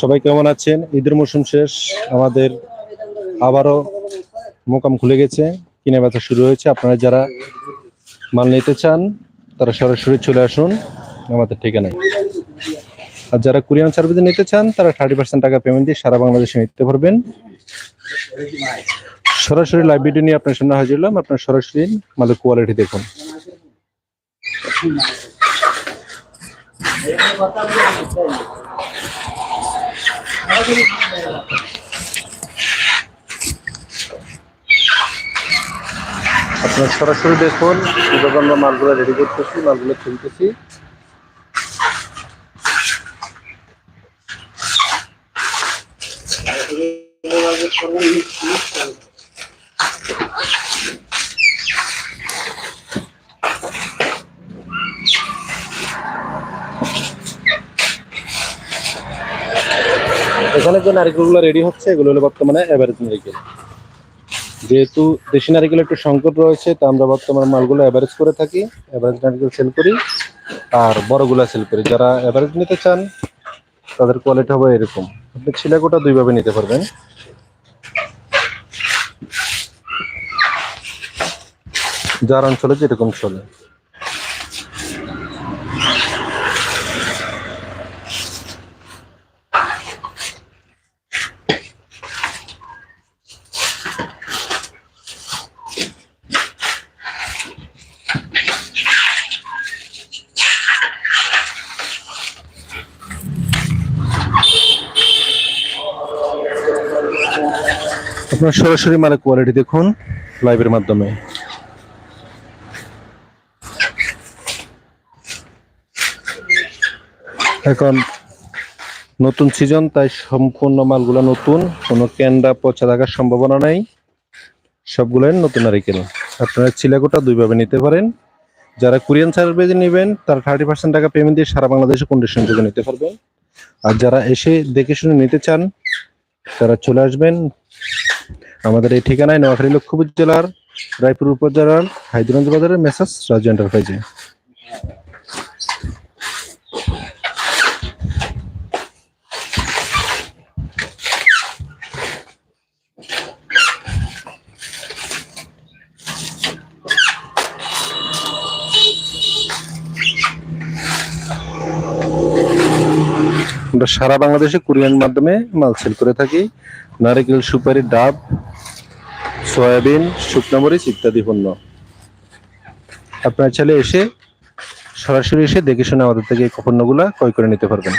সবাই কেমন আছেন? ঈদের মৌসুম শেষ, আমাদের আবারও মোকাম খুলে গেছে, কিনে বেচা শুরু হয়েছে। আপনারা যারা মাল নিতে চান, তারা সরাসরি চলে আসুন, আমাদের ঠিকানায়। আর যারা কুরিয়ান সার্ভিসে নিতে চান, তারা থার্টি পার্সেন্ট টাকা পেমেন্ট দিয়ে সারা বাংলাদেশে নিতে পারবেন। সরাসরি লাইভ ভিডিও নিয়ে আপনার সামনে হাজির হলাম। আপনার সরাসরি মালের কোয়ালিটি দেখুন। আপনার সরাসরি দেখুন যখন আমরা মালগুলো রেডি করতেছি মালগুলো তুলতেছি এখানে যে নারিকেলগুলো রেডি হচ্ছে, এগুলো হলো বর্তমানে এভারেজ নারিকেল যেহেতু দেশি নারিকেল একটু সংকট রয়েছে, তা আমরা বর্তমানে মালগুলো অ্যাভারেজ করে থাকি অ্যাভারেজ নারিকেল সেল করি, আর বড়গুলা সেল করি। যারা অ্যাভারেজ নিতে চান, তাদের কোয়ালিটি হবে এরকম। আপনি ছিলাকোটা দুইভাবে নিতে পারবেন। যার অঞ্চলে যেরকম চলে। আপনার সরাসরি মালের কোয়ালিটি দেখুন লাইভের মাধ্যমে। এখন নতুন সিজন তাই সম্পূর্ণ মালগুলো নতুন, কোনো ক্যান্ডা পচা থাকার সম্ভাবনা নাই। সবগুলোই নতুন নারিকেল আপনারা চিলাকোটা দুইভাবে নিতে পারেন। যারা কোরিয়ান সার্ভিসে নেবেন, তারা থার্টি পার্সেন্ট টাকা পেমেন্ট দিয়ে সারা বাংলাদেশে কন্ডিশন যোগে নিতে পারবেন। আর যারা এসে দেখে শুনে নিতে চান, তারা চলে আসবেন আমাদের এই ঠিকানায় নোয়াখালী লক্ষ্মীপুর জেলার, রায়পুর উপজেলার হাইদুরঞ্জ বাজারের মেসাজ রাজু এন্টারপ্রাইজে। আমরা সারা বাংলাদেশে কুরিয়ান মাধ্যমে মাল সেল করে থাকি। নারিকেল সুপারি ডাব সয়াবিন, শুকনো মরিচ ইত্যাদি পণ্য। আপনার চাইলে এসে, সরাসরি এসে দেখে শুনে আমাদের থেকে এই পণ্যগুলা ক্রয় করে নিতে পারবেন।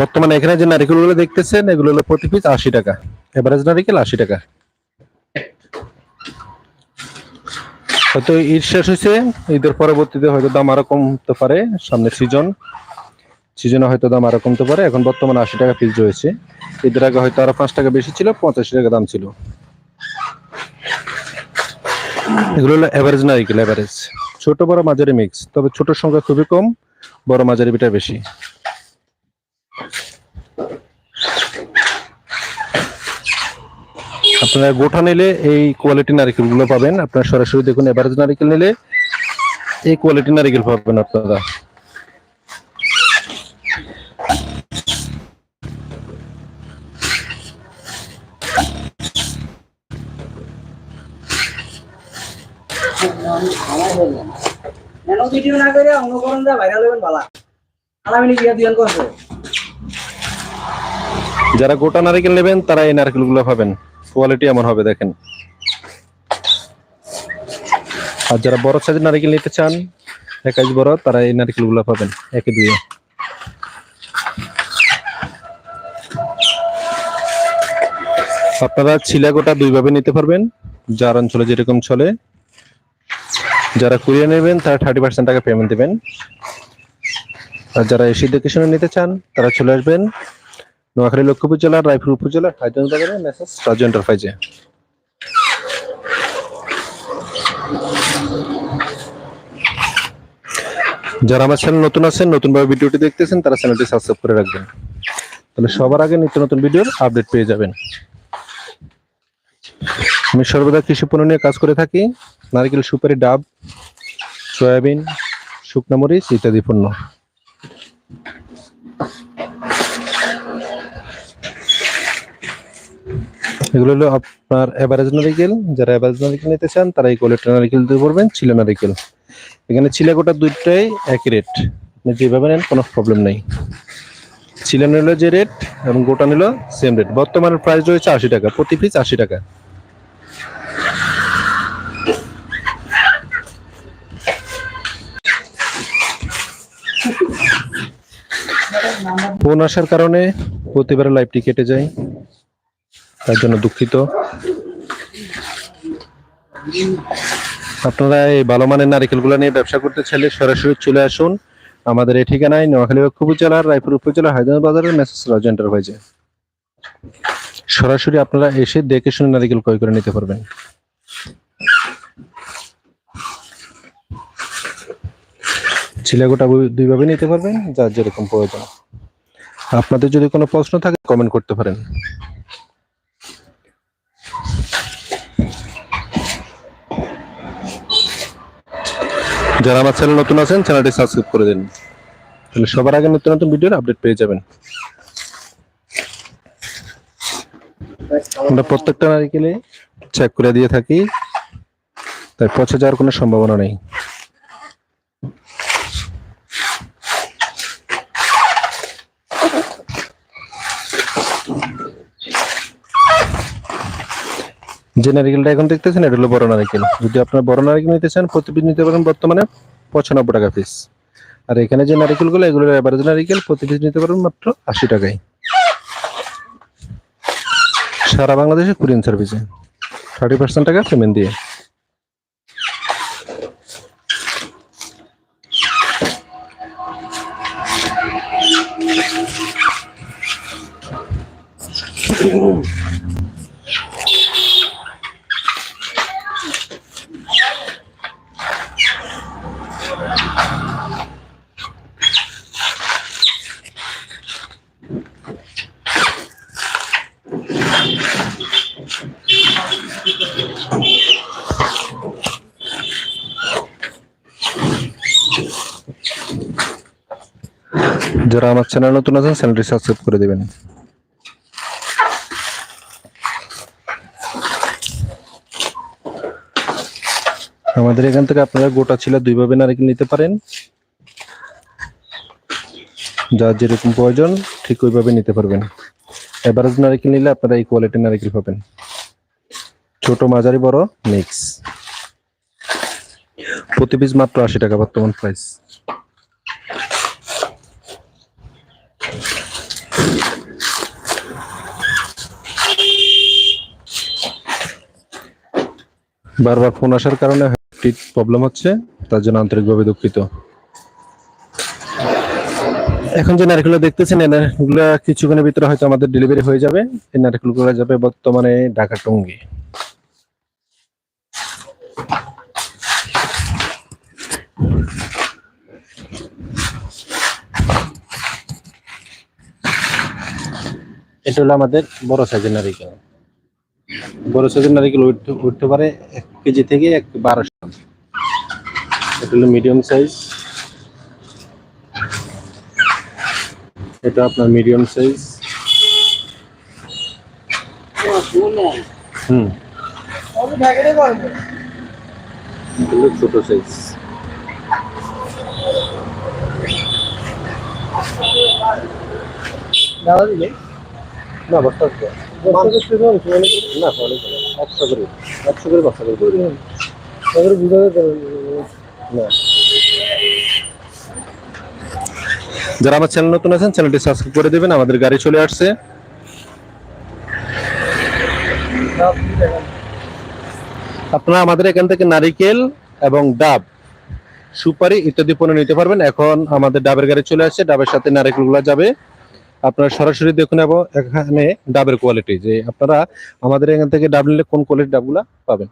বর্তমানে এখানে যে নারিকেলগুলো দেখতেছেন, এগুলো হলো প্রতি পিস আশি টাকা। এভারেজ নারিকেল আশি টাকা। হয়তো ঈদ শেষ হয়েছে, ঈদের পরবর্তীতে হয়তো দাম আরও কমতে পারে সামনের সিজন সিজনে হয়তো দাম আরও কমতে পারে, এখন বর্তমানে আশি টাকা পিস রয়েছে। ঈদের আগে হয়তো আরও পাঁচ টাকা বেশি ছিল, পঁচাশি টাকা দাম ছিল। এগুলো হলো এভারেজ নারিকেল অ্যাভারেজ ছোট, বড় মাঝারি মিক্স তবে ছোট সংখ্যা খুবই কম, বড় মাঝারি বিটা বেশি। আপনারা গোটা নিলে এই কোয়ালিটি নারিকেলগুলো পাবেন। আপনারা সরাসরি দেখুন এভারেজ নারিকেল নিলে এই কোয়ালিটি নারিকেল পাবেন আপনারা। ভিডিও না করে অনুকরণ যা ভাইরাল হবেন বালা। আলামিনি গিয়া দিয়ান করছে যারা গোটা নারিকেল নেবেন তারা এই নারকেলগুলো পাবেন। কোয়ালিটি এমন হবে, দেখেন। আর যারা বড় সাইজের নারকেল নিতে চান একাজ বড়, তারা এই নারকেলগুলো পাবেন, একে দুয়ে। আপনারা ছিলা গোটা দুইভাবে নিতে পারবেন, যার অঞ্চলে যেরকম চলে। যারা কুরিয়ে নেবেন, তারা থার্টি পার্সেন্ট টাকা পেমেন্ট দেবেন। আর যারা এসি দেখে শুনে নিতে চান, তারা চলে আসবেন। নোয়াখালী লক্ষ্মীপুর জেলার রায়পুর উপজেলার হাইদরাবাদ বাজারে মেসেজ রাজু এন্টারপ্রাইজে যারা আমার চ্যানেল নতুন আছেন নতুন ভাবে ভিডিওটি দেখতেছেন, তারা চ্যানেলটি সাবস্ক্রাইব করে রাখবেন। তাহলে সবার আগে নিত্য নতুন ভিডিওর আপডেট পেয়ে যাবেন। আমি সর্বদা কৃষি পণ্য নিয়ে কাজ করে থাকি। নারকেল, সুপারি, ডাব, সয়াবিন, শুকনো মরিচ ইত্যাদি পণ্য। এগুলো হলো আপনার এভারেজ নারিকেল, যারা এভারেজ নারিকেল নিতে চান, তারা এই কোয়ালিটির নারিকেল দিতে পারবেন ছিল নারিকেল। এখানে ছিলে গোটা দুইটাই একই রেট আপনি যেভাবে নেন, কোনো প্রবলেম নেই। ছিলে নিল যে রেট এবং গোটা নিল সেম রেট বর্তমানে প্রাইস রয়েছে আশি টাকা, প্রতি পিস আশি টাকা। ফোন আসার কারণে প্রতিবার লাইভটি কেটে যায়। তার জন্য দুঃখিত। আপনারা এই ভালো মানের নারিকেলগুলো নিয়ে ব্যবসা করতে চাইলে সরাসরি চলে আসুন। আমাদের এই ঠিকানায় নোয়াখালী লক্ষ্য উপজেলার রায়পুর উপজেলা হায়দ্রাবাদ বাজারের মেসেজ রাজ এন্টারপ্রাইজে সরাসরি আপনারা এসে দেখে শুনে নারিকেল ক্রয় করে নিতে পারবেন। ছিলাগোটা দুইভাবে নিতে পারবেন, যার যেরকম প্রয়োজন। আপনাদের যদি কোনো প্রশ্ন থাকে কমেন্ট করতে পারেন। যারা আমার চ্যানেল নতুন আছেন চ্যানেলটি সাবস্ক্রাইব করে দিন। তাহলে সবার আগে নতুন নতুন ভিডিওর আপডেট পেয়ে যাবেন। আমরা প্রত্যেকটা নারিকেলে চেক করে দিয়ে থাকি, তাই পচে যাওয়ার কোনো সম্ভাবনা নেই। যে নারিকেলটা এখন দেখতেছেন, এটা হলো বড় নারিকেল। যদি আপনার বড় নারিকেল নিতে চান প্রতি পিস নিতে পারেন বর্তমানে পঁচানব্বই টাকা পিস আর এখানে যে নারিকেলগুলো এগুলো অ্যাভারেজ নারিকেল প্রতি পিস নিতে পারেন মাত্র আশি টাকায়। সারা বাংলাদেশে কুরিয়ান সার্ভিসে। থার্টি পার্সেন্ট টাকা পেমেন্ট দিয়ে। যারা আমার চ্যানেল নতুন আছেন, চ্যানেলটি সাবস্ক্রাইব করে দেবেন। আমাদের এখান থেকে আপনারা গোটা ছিল দুইভাবে নারিকেল নিতে পারেন। যার যেরকম প্রয়োজন, ঠিক ওইভাবে নিতে পারবেন। এভারেজ নারিকেল নিলে আপনারা এই কোয়ালিটির নারিকেল পাবেন। ছোট, মাঝারি, বড় মিক্স প্রতি পিস মাত্র আশি টাকা বর্তমান প্রাইস বারবার ফোন আসার কারণে প্রবলেম হচ্ছে, তার জন্য আন্তরিকভাবে দুঃখিত। এখন যে নারকেলগুলো দেখতেছেন, এই নারকেলগুলো কিছুক্ষণের ভিতরে হয়তো আমাদের ডেলিভারি হয়ে যাবে। এই নারকেলগুলো যাবে বর্তমানে ঢাকা টঙ্গি। এটা হলো আমাদের বড় সাইজের নারিকেল। বড় সাইজের নারিকেল উঠতে পারে এক কেজি থেকে এক বারোশো গ্রাম। এটা হলো মিডিয়াম সাইজ এটা আপনার মিডিয়াম সাইজ হুম। ছোট সাইজ দাদা দিলে? না বস্তা। না একশো করে একশো করে বস্তা করে তাদের বুঝাতে না। যারা আমার চ্যানেল নতুন আছেন চ্যানেলটি সাবস্ক্রাইব করে দেবেন আমাদের গাড়ি চলে আসছে। আপনারা আমাদের এখান থেকে নারিকেল এবং ডাব সুপারি ইত্যাদি পণ্য নিতে পারবেন। এখন আমাদের ডাবের গাড়ি চলে আসছে ডাবের সাথে নারিকেলগুলো যাবে। আপনারা সরাসরি দেখুন এবং এখানে ডাবের কোয়ালিটি যে আপনারা আমাদের এখান থেকে ডাব নিলে কোন কোয়ালিটির ডাবগুলা পাবেন?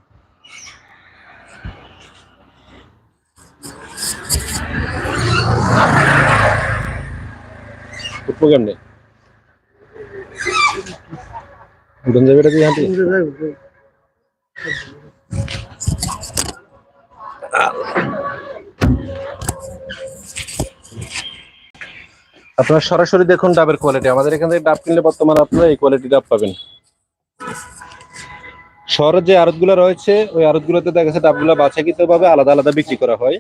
উঠান কি হাঁটি? আপনারা সরাসরি দেখুন ডাবের কোয়ালিটি আমাদের এখান থেকে ডাব কিনলে বর্তমানে আপনারা এই কোয়ালিটি ডাব পাবেন। শহরের যে আড়তগুলো রয়েছে, ওই আড়তগুলোতে দেখা যাচ্ছে ডাবগুলো বাছাইকৃতভাবে আলাদা আলাদা বিক্রি করা হয়।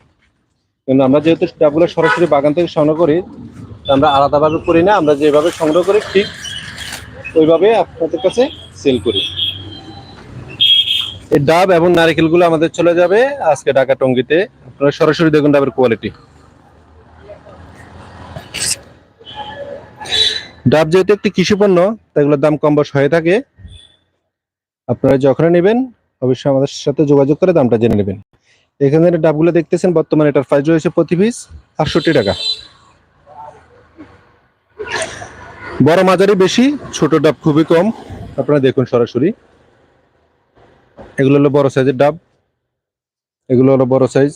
কিন্তু আমরা যেহেতু ডাবগুলো সরাসরি বাগান থেকে সংগ্রহ করি আমরা আলাদাভাবে করি না, আমরা যেভাবে সংগ্রহ করি, ঠিক ওইভাবে আপনাদের কাছে সেল করি। এই ডাব এবং নারিকেলগুলো আমাদের চলে যাবে আজকে ঢাকা টঙ্গিতে। আপনারা সরাসরি দেখুন ডাবের কোয়ালিটি ডাব যেহেতু একটি কৃষি পণ্য তাই এগুলোর দাম কম বেশ হয়ে থাকে। আপনারা যখন নেবেন, অবশ্যই আমাদের সাথে যোগাযোগ করে দামটা জেনে নেবেন। এখানে ডাবগুলো দেখতেছেন, বর্তমানে এটার প্রাইস রয়েছে প্রতি পিস, আটষট্টি টাকা। বড় মাঝারি বেশি, ছোট ডাব খুবই কম। আপনারা দেখুন সরাসরি। এগুলো হলো বড় সাইজের ডাব। এগুলো হলো বড় সাইজ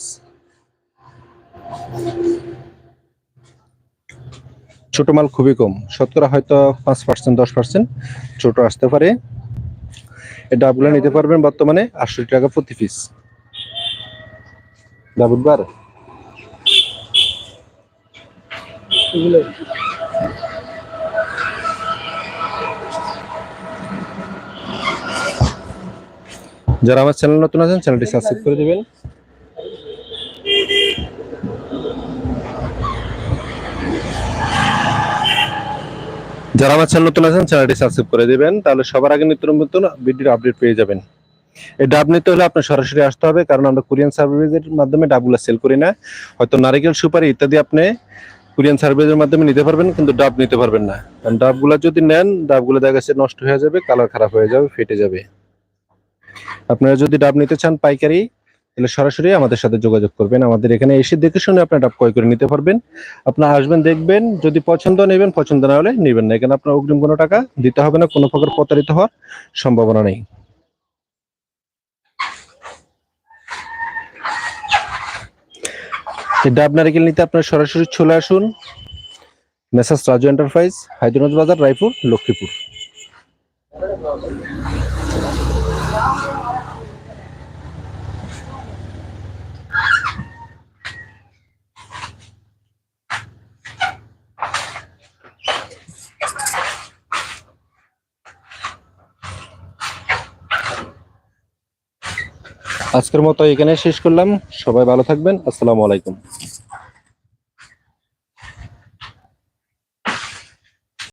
ছোট মাল খুবই কম। শতকরা হয়তো পাঁচ পার্সেন্ট, দশ পার্সেন্ট ছোট আসতে পারে। এই ডাবগুলো নিতে পারবেন বর্তমানে আটষট্টি টাকা প্রতি পিস ডাবুদবার এগুলো যারা আমার চ্যানেল নতুন আছেন, চ্যানেলটি সাবস্ক্রাইব করে দিবেন। যারা আমার চ্যানেল নতুন আছেন চ্যানেলটি সাবস্ক্রাইব করে দিবেন। তাহলে সবার আগে নিত্য নতুন ভিডিওর আপডেট পেয়ে যাবেন। এই ডাব নিতে হলে আপনার সরাসরি আসতে হবে, কারণ আমরা কুরিয়ান সার্ভিসের মাধ্যমে ডাবগুলো সেল করি না। হয়তো নারিকেল, সুপারি ইত্যাদি আপনি কুরিয়ান সার্ভিসের মাধ্যমে নিতে পারবেন, কিন্তু ডাব নিতে পারবেন না। কারণ ডাবগুলো যদি নেন, ডাবগুলো দেখা যাচ্ছে নষ্ট হয়ে যাবে কালার খারাপ হয়ে যাবে, ফেটে যাবে। আপনারা যদি ডাব নিতে চান পাইকারি তাহলে সরাসরি আমাদের সাথে যোগাযোগ করবেন। আমাদের এখানে এসে দেখে শুনে আপনার ডাব ক্রয় করে নিতে পারবেন। আপনার আসবেন, দেখবেন, যদি পছন্দ নেবেন, পছন্দ না হলে নেবেন না। এখানে আপনার অগ্রিম কোনো টাকা দিতে হবে না, কোনো প্রকার প্রতারিত হওয়ার সম্ভাবনা নেই। ডাব নারিকেল নিতে আপনার সরাসরি চলে আসুন। মেসাস রাজু এন্টারপ্রাইজ, হায়দ্রাবাদ বাজার, রায়পুর, লক্ষ্মীপুর। আজকের মতো এখানে শেষ করলাম। সবাই ভালো থাকবেন। আসসালামু আলাইকুম।